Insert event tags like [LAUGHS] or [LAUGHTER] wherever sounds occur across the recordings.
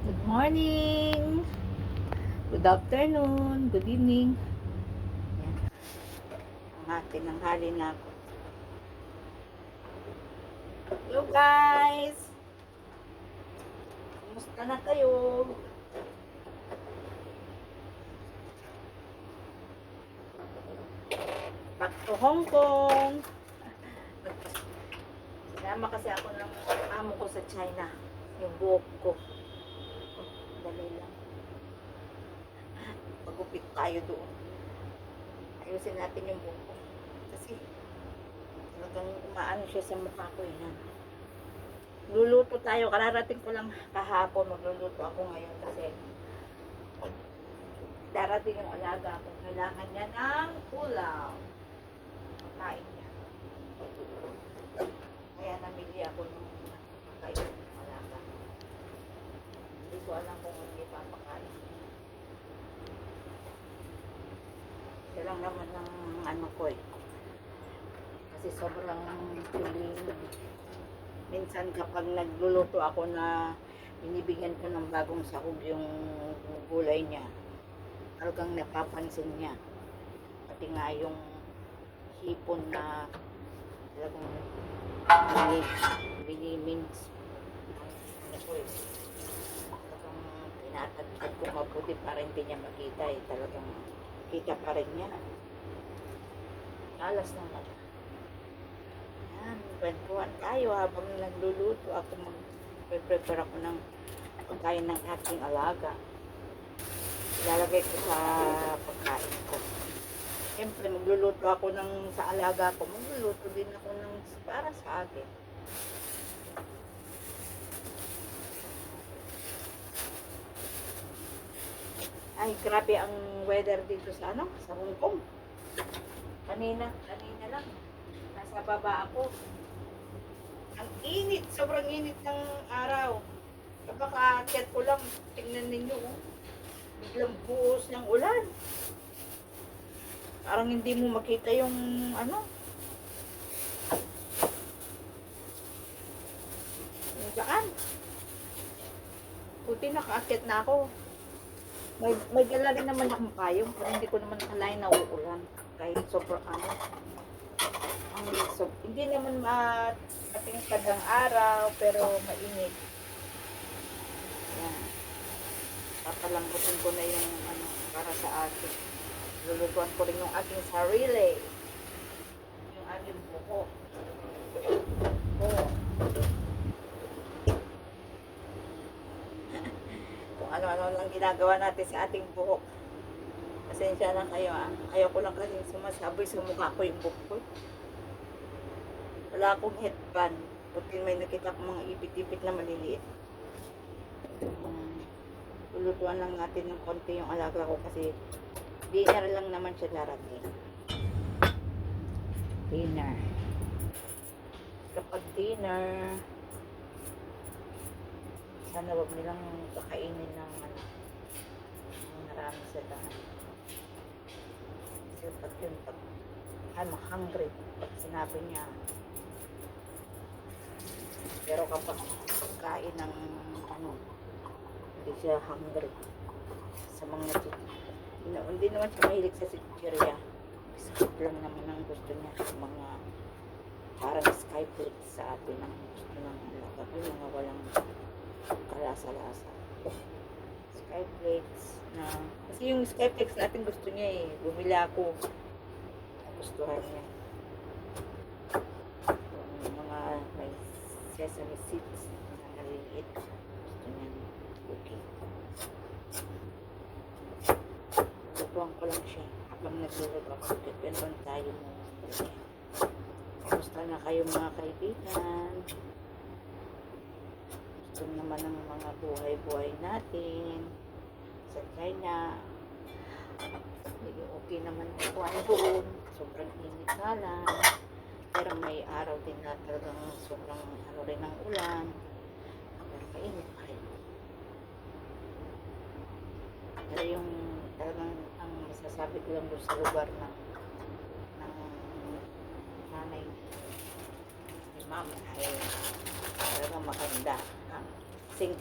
Good morning. Good afternoon. Good evening. Yan. Ang ating ng hali na ako. Hello guys! Kumusta na kayo? Back to Hong Kong. Sinama kasi ako ng amo ko sa China. Yung buhok ko. Tayo doon. Ayusin natin yung buhok ko. Kasi talagang umaano siya sa mukha ko eh. Luluto tayo. Kararating ko lang kahapon. Magluluto ako ngayon kasi darating yung alaga ko. Kailangan niya ng ulam. Kain niya. Kaya namili ako ng pagkain ng alaga. Hindi ko alam kung hindi papakain. Ito lang naman ng ano ko eh. Kasi sobrang tuling. Minsan kapag nagluluto ako na binibigyan ko ng bagong sahog yung gulay niya, talagang napapansin niya. Pati nga yung hipon na talagang binimins. Ano ko eh. Talagang tinatagtad ko mabuti para hindi niya makita eh. Talagang kita pa rin niya. Alas na mata. Yan, kwentuhan tayo habang nagluluto ako mag-prepare ako ng pagkain ng aking alaga. Ilalagay ko sa pagkain ko. Siyempre, magluluto ako ng sa alaga ko. Magluluto din ako ng para sa akin. Ay, grabe ang weather dito sa ano, sa Hong Kong. Kanina, kanina lang. Nasa baba ako. Ang init, sobrang init ng araw. Kapag aakyat ko lang, tingnan ninyo, oh. biglang buhos ng ulan. Parang hindi mo makita yung ano. Yung daan. Buti nakaakyat na ako. May, may dala rin naman akong payong pero hindi ko naman akalain na uulan. Kahit sobrang ano. Ang so, hindi naman mat matingkad ang araw pero mainit. Yan. Papalambutin ko na yung ano para sa akin. Lulutuan ko rin yung aking sarili. Yung aking buko. Buko. Kung ano-ano lang ginagawa natin sa ating buhok. Pasensya na kayo ah. Ayaw ko lang kasi sumasaboy sa mukha ko yung buhok ko. Wala akong headband. Buti may nakita ko mga ipit-ipit na maliliit. Um, lulutuan lang natin ng konti yung alaga ko kasi dinner lang naman siya darating. Dinner. Kapag dinner, sana wag nilang kakainin ng ano, marami sa daan. Kasi pag yun, pag I'm hungry, pag sinabi niya, pero kapag kain ng ano, hindi siya hungry sa mga hindi hindi naman siya mahilig sa chichirya. Biscuit lang naman ang gusto niya sa mga parang sky flakes sa atin ang gusto ng mga walang kalasa-lasa. Sky flakes na, kasi yung sky flakes natin gusto niya eh, bumili ako. Gustuhan niya. Yung mga may sesame seeds na maliliit. Gusto niya cookie. Lutuan ko lang siya. Habang nagluluto ako, kikwentuhan tayo mo. Kamusta na kayo mga kaibigan? Gusto naman ng mga buhay-buhay natin sa China. Hindi okay naman ako doon. Sobrang init nga lang. Pero may araw din na talagang sobrang ano rin ng ulan. Pero kainit pa rin. Pero yung talagang ang masasabi ko lang doon sa lugar ng ng nanay ni mama ay talagang maganda. Ah, Sing,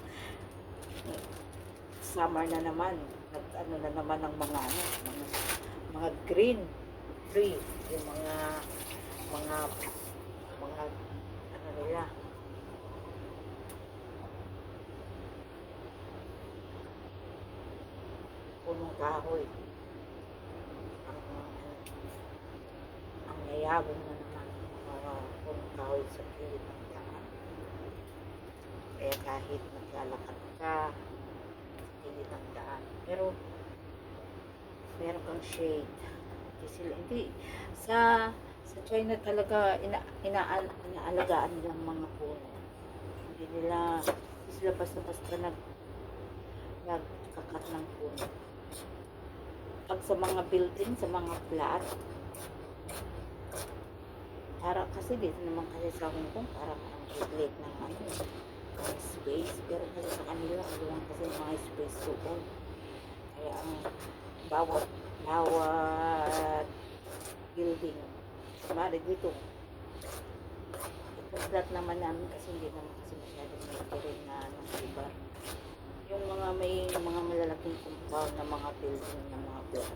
summer na naman. Nag, ano na naman ang mga ano, mga, mga green tree, yung mga mga mga ano nila. Punong kahoy. Ang, ang yayabong na naman mga punong kahoy sa daan. Kaya kahit naglalakad ka, gilid ng daan. Pero, meron kang shade. Sila, hindi, sa, sa China talaga, ina, ina, inaalagaan nilang mga puno. Hindi nila, hindi sila basta-basta nag, nagkakat ng puno. Pag sa mga building, sa mga flat, para kasi dito naman kasi sa Hong Kong, parang ang late ng ano, space. Pero kasi sa kanila, aluan kasi ng mga space doon. Kaya ang bawat, bawat building, kumari dito, ito flat naman namin kasi hindi naman kasi masyadong may na ano, lugar. Yung mga may mga malalaking compound na mga building na mga flat.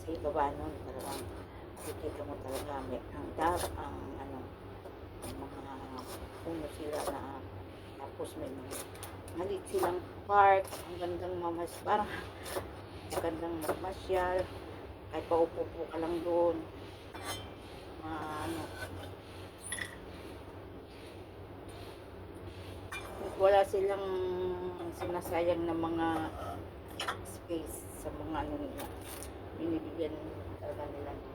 Sa ibaba nun, talagang makikita mo talaga may ang dar ang ano ang mga puno sila na tapos may mga maliit silang park ang gandang mamas parang ang gandang mamasyal kahit paupo-upo ka lang doon. Ano. Wala silang sinasayang na mga space sa mga ano nila. Binibigyan talaga nila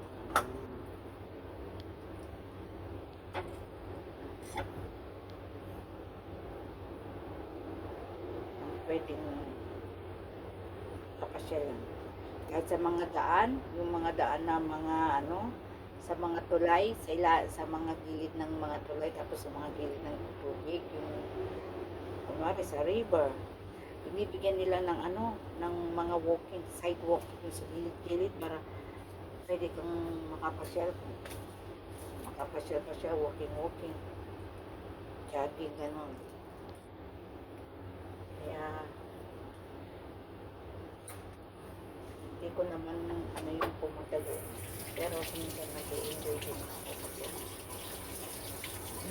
ng ang pwedeng kapasyalan. Kahit sa mga daan, yung mga daan na mga ano, sa mga tulay, sa, ila, sa mga gilid ng mga tulay, tapos sa mga gilid ng tubig, yung kunwari sa river, binibigyan nila ng ano, ng mga walking, sidewalk yung sa gilid-gilid para pwede kang makapasyal. Makapasyal pa siya, walking-walking. Jogging, gano'n. Kaya, hindi ko naman ano yung pumunta doon. Pero minsan nag-enjoy din ako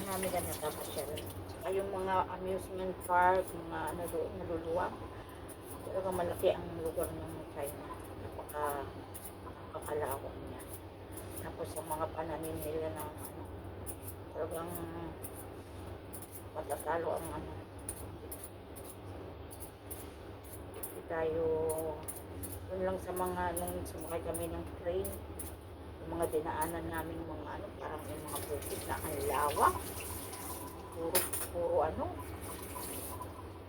marami ka nakapasyal. Saka yung mga amusement park, mga ano doon, naluluwang. Talaga malaki ang lugar ng China. Napaka pakalawak niya. Tapos sa mga pananim nila ng ano, talagang matatalo ang ano. Hindi tayo, yun lang sa mga, nung sumakay kami ng train, yung mga dinaanan namin mga ano, parang yung mga bukid na ang lawak. Puro, puro ano,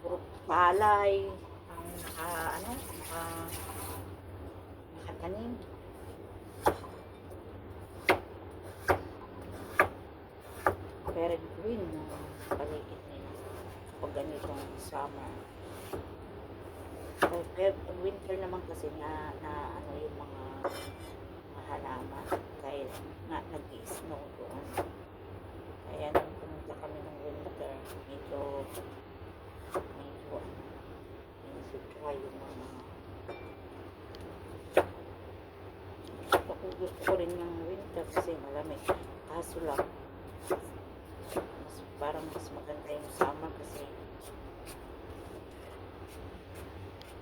puro palay, ang naka, ano, naka, nakatanim. very green na paligid nila pag ganitong summer. So, winter naman kasi na, na ano yung mga mga halaman dahil nga nag-snow doon. Kaya nung pumunta kami ng winter, medyo medyo medyo dry yung mga ako gusto ko rin ng winter kasi malamig. Kaso lang, mas, parang mas maganda yung summer kasi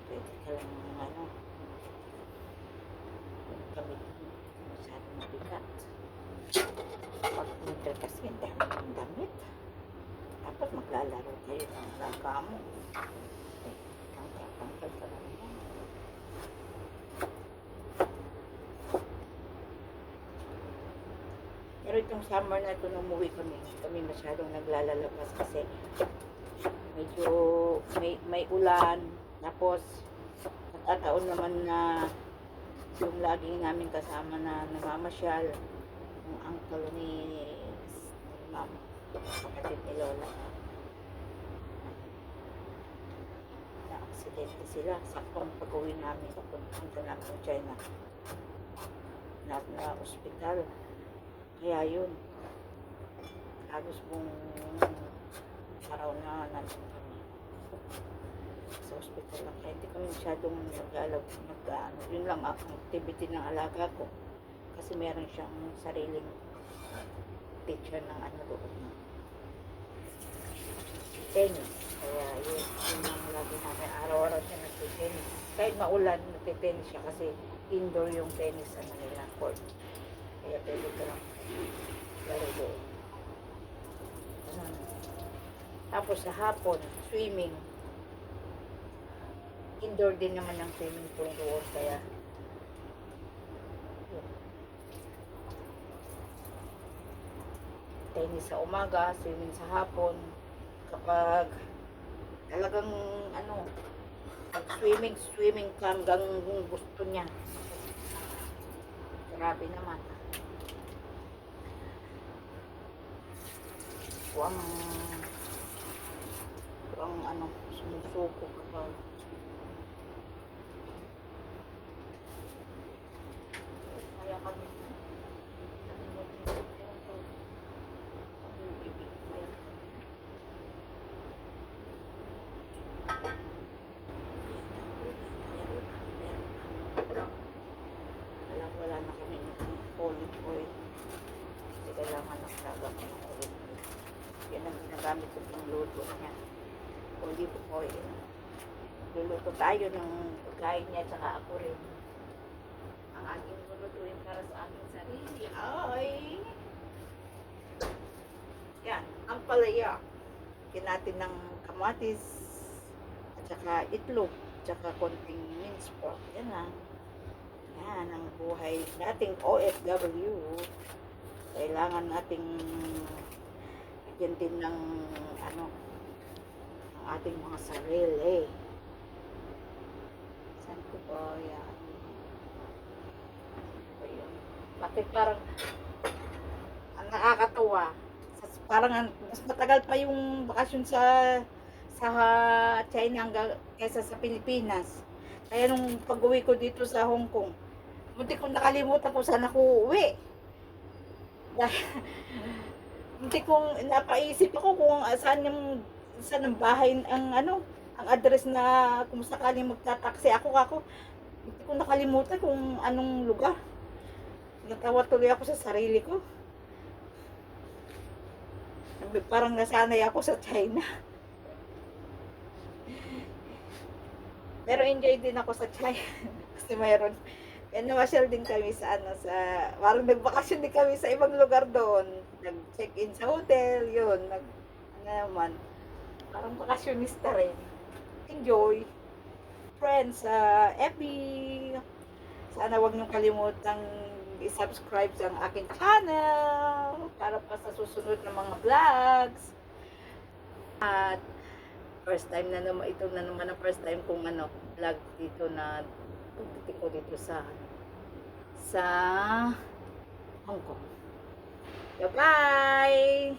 pwede ka lang ano yung gamit mo masyadong mabigat pag winter kasi ang dami ng damit dapat maglalaro kayo mo eh, Pero itong summer na ito, nung umuwi kami, kami masyadong naglalalabas kasi medyo may, may ulan. Tapos, nagkataon naman na yung laging namin kasama na namamasyal, yung uncle ni, ni ma'am, kapatid ni Lola. Na-aksidente sila. Saktong pag-uwi namin, papunta namin sa China. Na, na ospital. Kaya yun. Halos buong araw na nandun kami. So, hospital lang. Kaya hindi kami masyadong nag-alab, nag ano, yun lang ang activity ng alaga ko. Kasi meron siyang sariling teacher ng ano doon na. Kaya yun, yun ang lagi namin. Araw-araw siya nagtitennis. Kahit maulan, nagtitennis siya kasi indoor yung tennis sa Manila court. Kaya pwede ka lang laro doon. Tapos sa hapon, swimming. Indoor din naman ang swimming pool doon. Kaya tennis sa umaga, swimming sa hapon. Kapag talagang ano, swimming, swimming ka hanggang gusto niya. Grabe naman. Huwag ang ano, sumusuko kapag kaya kami wala, wala na kami ng olive oil. Kasi kailangan ng talaga ng olive oil. Ginagamit ko pang luto niya. Olive oil. Luluto tayo ng pagkain niya tsaka ako rin. Ang aking lulutuin para sa aking sarili ay yan, ang palaya. Lagyan natin ng kamatis at saka itlog tsaka konting minced pork. Yan lang. Yan ang buhay nating OFW. Kailangan nating bigyan din ng ano ang ating mga sarili. Saan ko ba yan? Bakit parang ang nakakatawa. Parang ang- mas matagal pa yung bakasyon sa sa China hanggang kaysa sa Pilipinas. Kaya nung pag-uwi ko dito sa Hong Kong, Munti kong nakalimutan kung saan ako uuwi. [LAUGHS] Munti kong napaisip ako kung saan yung saan ang bahay, ang ano, ang address na kung sakaling magtataksi ako ako. Munti kong nakalimutan kung anong lugar. Natawa tuloy ako sa sarili ko. Parang nasanay ako sa China. Pero enjoy din ako sa China. [LAUGHS] Kasi mayroon, And namasyal din kami sa ano sa parang nagbakasyon din kami sa ibang lugar doon. Nag-check-in sa hotel, yun, nag ano naman. Parang bakasyonista rin. Enjoy. Friends sa FB. Sana wag niyong kalimutang i-subscribe sa aking channel para pa sa susunod na mga vlogs. At first time na naman ito na naman ang first time kong ano vlog dito na pagdating ko dito sa sa Hong Kong. Bye-bye!